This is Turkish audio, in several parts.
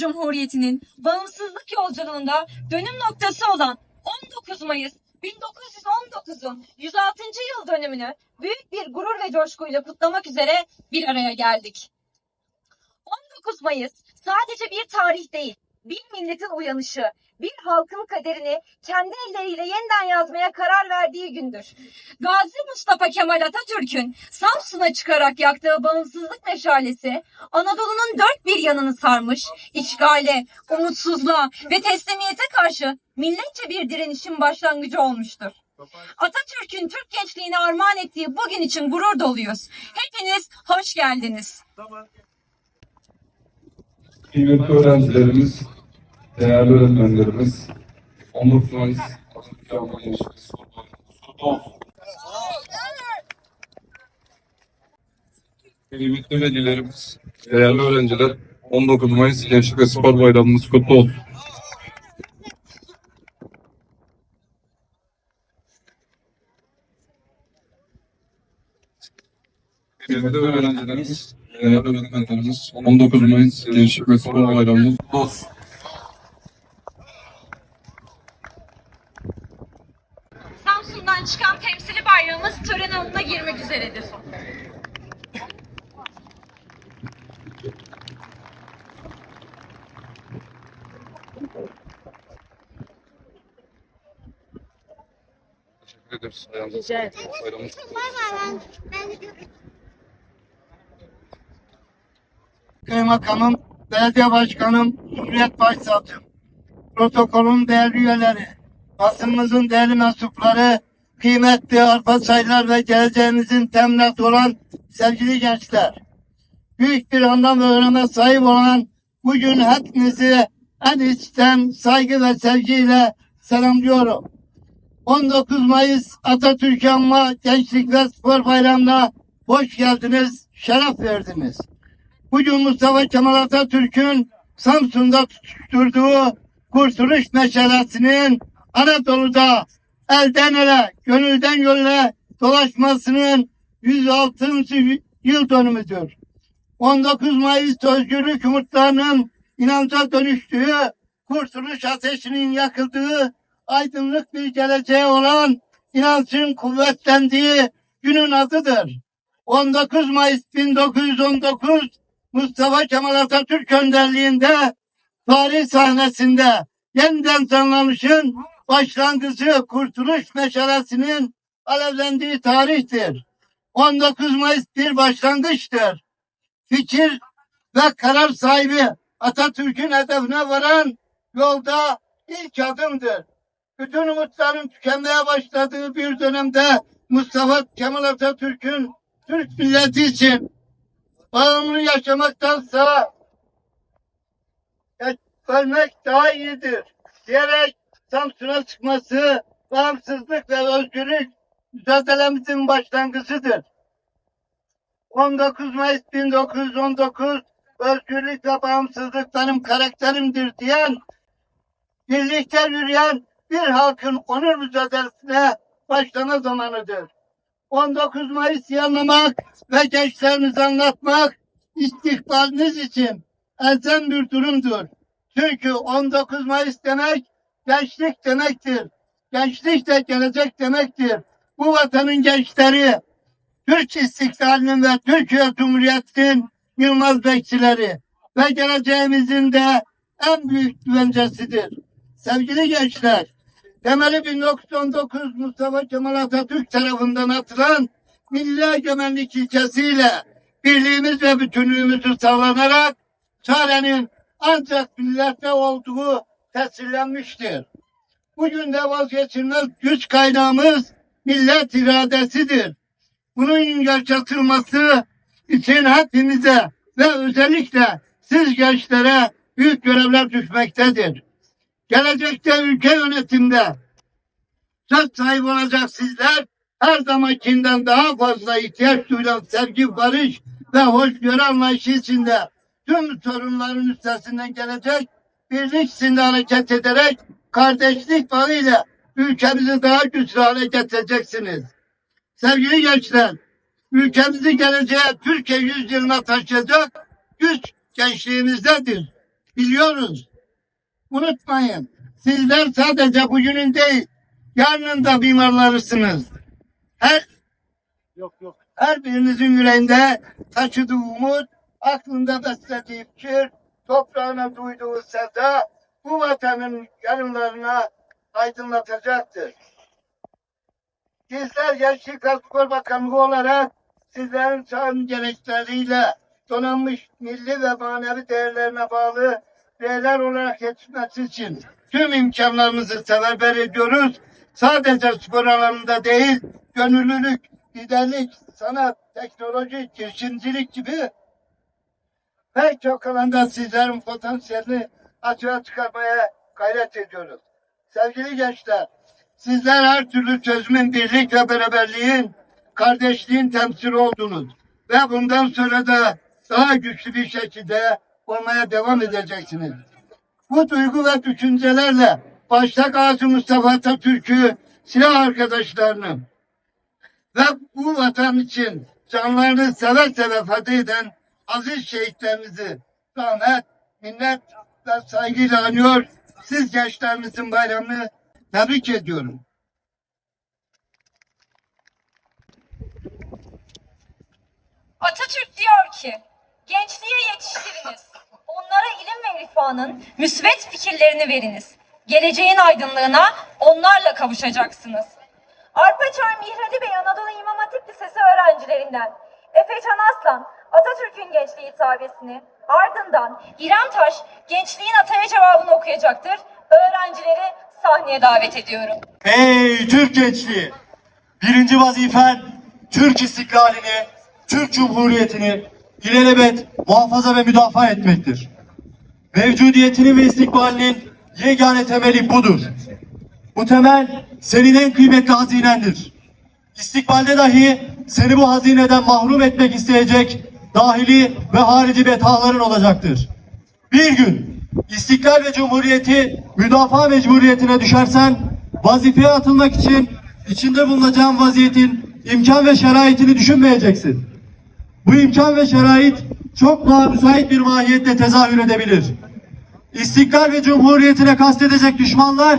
Cumhuriyeti'nin bağımsızlık yolculuğunda dönüm noktası olan 19 Mayıs 1919'un 106. yıl dönümünü büyük bir gurur ve coşkuyla kutlamak üzere bir araya geldik. 19 Mayıs sadece bir tarih değil, bir milletin uyanışı, bir halkın kaderini kendi elleriyle yeniden yazmaya karar verdiği gündür. Gazi Mustafa Kemal Atatürk'ün Samsun'a çıkarak yaktığı bağımsızlık meşalesi Anadolu'nun dört bir yanını sarmış, işgale, umutsuzluğa ve teslimiyete karşı milletçe bir direnişin başlangıcı olmuştur. Atatürk'ün Türk gençliğine armağan ettiği bugün için gurur doluyuz. Hepiniz hoş geldiniz. Kıymetli öğrencilerimiz, değerli öğretmenlerimiz, 19 Mayıs Atatürk Anma olsun. Kıymetli velilerimiz, değerli öğrenciler, 19 Mayıs Gençlik ve Spor Bayramımız kutlu olsun. Kıymetli öğrencilerimiz, değerli öğretmenlerimiz, 19 Mayıs Gençlik ve Spor Bayramımız kutlu olsun. Üzeredir. Teşekkür ederiz. Bayramınız kutlu olsun. Kaymakamım, belediye başkanım, Cumhuriyet Başsavcım, protokolün değerli üyeleri, basınımızın değerli mensupları, kıymetli arpa sayılar ve geleceğimizin teminatı olan sevgili gençler. Büyük bir anlam ve öneme sahip olan bugün hepinizi en içten saygı ve sevgiyle selamlıyorum. 19 Mayıs Atatürk Anma Gençlik ve Spor Bayramı'na hoş geldiniz, şeref verdiniz. Bugün Mustafa Kemal Atatürk'ün Samsun'da tutuşturduğu kurtuluş meşalesinin Anadolu'da elden ele, gönülden gönüle dolaşmasının 106. yıl dönümüdür. 19 Mayıs özgürlük umutlarının inanca dönüştüğü, kurtuluş ateşinin yakıldığı, aydınlık bir geleceğe olan inancın kuvvetlendiği günün adıdır. 19 Mayıs 1919 Mustafa Kemal Atatürk önderliğinde tarih sahnesinde yeniden canlanışın başlangıcı kurtuluş meşalesinin alevlendiği tarihtir. 19 Mayıs bir başlangıçtır. Fikir ve karar sahibi Atatürk'ün hedefine varan yolda ilk adımdır. Bütün umutların tükenmeye başladığı bir dönemde Mustafa Kemal Atatürk'ün Türk milleti için bağımlı yaşamaktansa ya- ölmek daha iyidir diyerek Samsun'a çıkması bağımsızlık ve özgürlük mücadelemizin başlangıcıdır. 19 Mayıs 1919 özgürlük ve bağımsızlık benim karakterimdir diyen birlikte yürüyen bir halkın onur mücadelesine başlama zamanıdır. 19 Mayıs anlamak ve gençlerimize anlatmak istikbaliniz için elzem bir durumdur. Çünkü 19 Mayıs demek gençlik demektir. Gençlik de gelecek demektir. Bu vatanın gençleri, Türk istiklalinin ve Türkiye Cumhuriyeti'nin Yılmaz bekçileri ve geleceğimizin de en büyük güvencesidir. Sevgili gençler, temeli 1919 Mustafa Kemal Atatürk tarafından atılan milli egemenlik ilkesiyle birliğimiz ve bütünlüğümüzü sağlanarak çarenin ancak millette olduğu tesirlenmiştir. Bugün de vazgeçilmez güç kaynağımız millet iradesidir. Bunun yaşatılması için hepimize ve özellikle siz gençlere büyük görevler düşmektedir. Gelecekte ülke yönetimde söz sahibi olacak sizler her zamankinden daha fazla ihtiyaç duyulan sevgi, barış ve hoşgörü anlayışı içinde tüm sorunların üstesinden gelecek birlik içinde hareket ederek kardeşlik bağıyla ülkemizi daha güçlü hale getireceksiniz. Sevgili gençler, ülkemizi geleceğe Türkiye yüzyılına taşıyacak güç gençliğimizdedir. biliyoruz. Unutmayın. Sizler sadece bugünün değil, yarının da mimarlarısınız. Her her birinizin yüreğinde taşıdığı umut, aklında beslediği fikir, toprağına duyduğu sevda bu vatanın yarınlarına aydınlatacaktır. Bizler Gençlik ve Spor Bakanlığı olarak sizlerin çağın gerekleriyle donanmış milli ve manevi değerlerine bağlı değerler olarak yetişmesi için tüm imkanlarımızı seferber ediyoruz. Sadece spor alanında değil, gönüllülük, liderlik, sanat, teknoloji, girişimcilik gibi pek çok alanda sizlerin potansiyelini açığa çıkarmaya gayret ediyoruz. Sevgili gençler, sizler her türlü çözümün birlik ve beraberliğin, kardeşliğin temsili oldunuz. Ve bundan sonra da daha güçlü bir şekilde olmaya devam edeceksiniz. Bu duygu ve düşüncelerle başta Gazi Mustafa Atatürk'ü, silah arkadaşlarını ve bu vatan için canlarını seve seve feda eden aziz şehitlerimizi rahmet, minnet ve saygıyla anıyor. Siz gençlerimizin bayramını tebrik ediyorum. Atatürk diyor ki, gençliğe yetiştiriniz. Onlara ilim ve irfanın müsbet fikirlerini veriniz. Geleceğin aydınlığına onlarla kavuşacaksınız. Arpaçay Mihrali Bey Anadolu İmam Hatip Lisesi öğrencilerinden Efecan Aslan, Atatürk'ün gençliği hitabesini, ardından İrem Taş, gençliğin ataya cevabını okuyacaktır. Öğrencileri sahneye davet ediyorum. Ey Türk gençliği! Birinci vazifen Türk istiklalini, Türk Cumhuriyeti'ni ilelebet muhafaza ve müdafaa etmektir. Mevcudiyetinin ve istikbalinin yegane temeli budur. Bu temel senin en kıymetli hazinendir. İstikbalde dahi seni bu hazineden mahrum etmek isteyecek dahili ve harici betaların olacaktır. Bir gün istiklal ve cumhuriyeti müdafaa mecburiyetine düşersen vazifeye atılmak için içinde bulunacağın vaziyetin imkan ve şeraitini düşünmeyeceksin. Bu imkan ve şerait çok daha müsait bir mahiyette tezahür edebilir. İstiklal ve cumhuriyetine kastedecek düşmanlar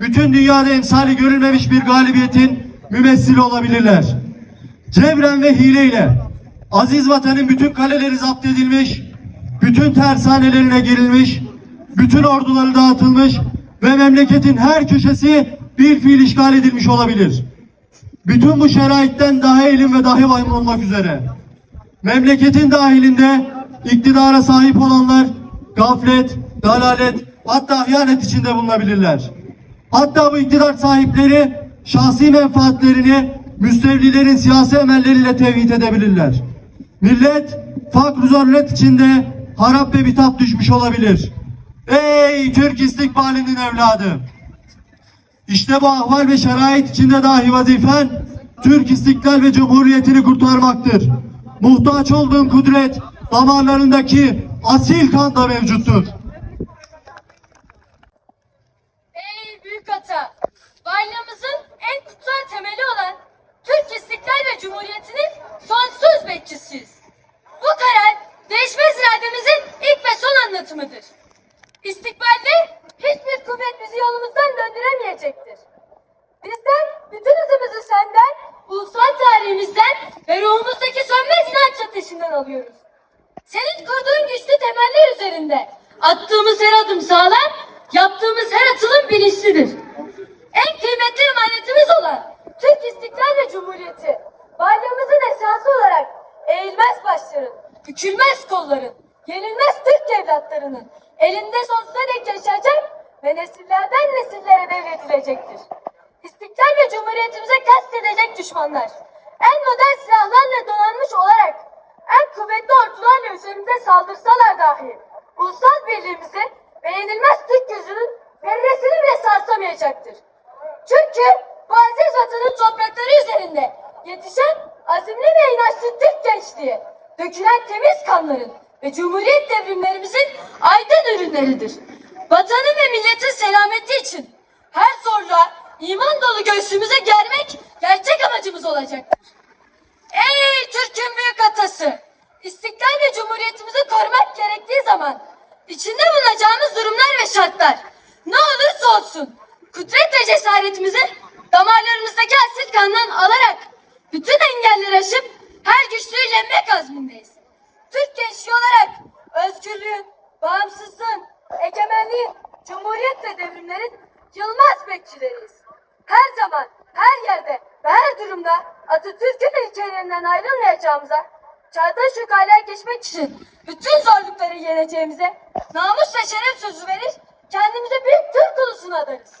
bütün dünyada emsali görülmemiş bir galibiyetin mümessili olabilirler. Cebren ve hileyle aziz vatanın bütün kaleleri zapt edilmiş, bütün tersanelerine girilmiş, bütün orduları dağıtılmış ve memleketin her köşesi bir fiil işgal edilmiş olabilir. Bütün bu şeraitten daha elim ve dahi vahim olmak üzere. Memleketin dahilinde iktidara sahip olanlar gaflet, dalalet hatta hıyanet içinde bulunabilirler. Hatta bu iktidar sahipleri şahsi menfaatlerini müstevlilerin siyasi emelleriyle tevhid edebilirler. Millet fakr zorlet içinde harap ve bitap düşmüş olabilir. Ey Türk istikbalinin evladı! İşte bu ahval ve şerait içinde dahi vazifen Türk istiklal ve cumhuriyetini kurtarmaktır. Muhtaç olduğun kudret damarlarındaki asil kanda mevcuttur. Ey büyük ata! Bayrağımızın en kutsal temeli olan Türk İstiklal ve Cumhuriyeti'nin sonsuz bekçisiyiz. Bu karar değişmez irademizin ilk ve son anlatımıdır. İstikbalde hiçbir kuvvet bizi yolumuzdan döndüremeyecektir. Bizler bütün hızımızı senden, ulusal tarihimizden ve ruhumuzdaki sönmez inanç ateşinden alıyoruz. Senin kurduğun güçlü temeller üzerinde attığımız her adım sağlam, yaptığımız her atılım bilinçlidir. En kıymetli emanetimiz olan Cumhuriyeti, bayrağımızın esası olarak eğilmez başların, bükülmez kolların, yenilmez Türk evlatlarının elinde sonsuza dek yaşayacak ve nesillerden nesillere devredilecektir. İstiklal ve Cumhuriyetimize kastedecek düşmanlar, en modern silahlarla donanmış olarak en kuvvetli ordularla üzerimize saldırsalar dahi ulusal birliğimizi ve yenilmez Türk gücünün zerresini bile sarsamayacaktır. Çünkü bu aziz vatanın toprakları üzerinde yetişen azimli ve inançlı Türk gençliği, dökülen temiz kanların ve cumhuriyet devrimlerimizin aydın ürünleridir. Vatanın ve milletin selameti için her zorluğa iman dolu göğsümüze germek gerçek amacımız olacaktır. Ey Türk'ün büyük atası! İstiklal ve cumhuriyetimizi korumak gerektiği zaman içinde bulunacak şartlar ne olursa olsun kudret ve cesaretimizi damarlarımızdaki asil kandan alarak bütün engelleri aşıp her güçlüğü yenmek azmindeyiz. Türk gençliği olarak özgürlüğün, bağımsızlığın, egemenliğin, cumhuriyet ve devrimlerin yılmaz bekçileriyiz. Her zaman, her yerde ve her durumda Atatürk'ün ilkelerinden ayrılmayacağımıza, çağdaş yukarıya geçmek için bütün zorlukları yeneceğimize, namus ve şeref sözü verir, kendimize büyük Türk ulusunu adarız.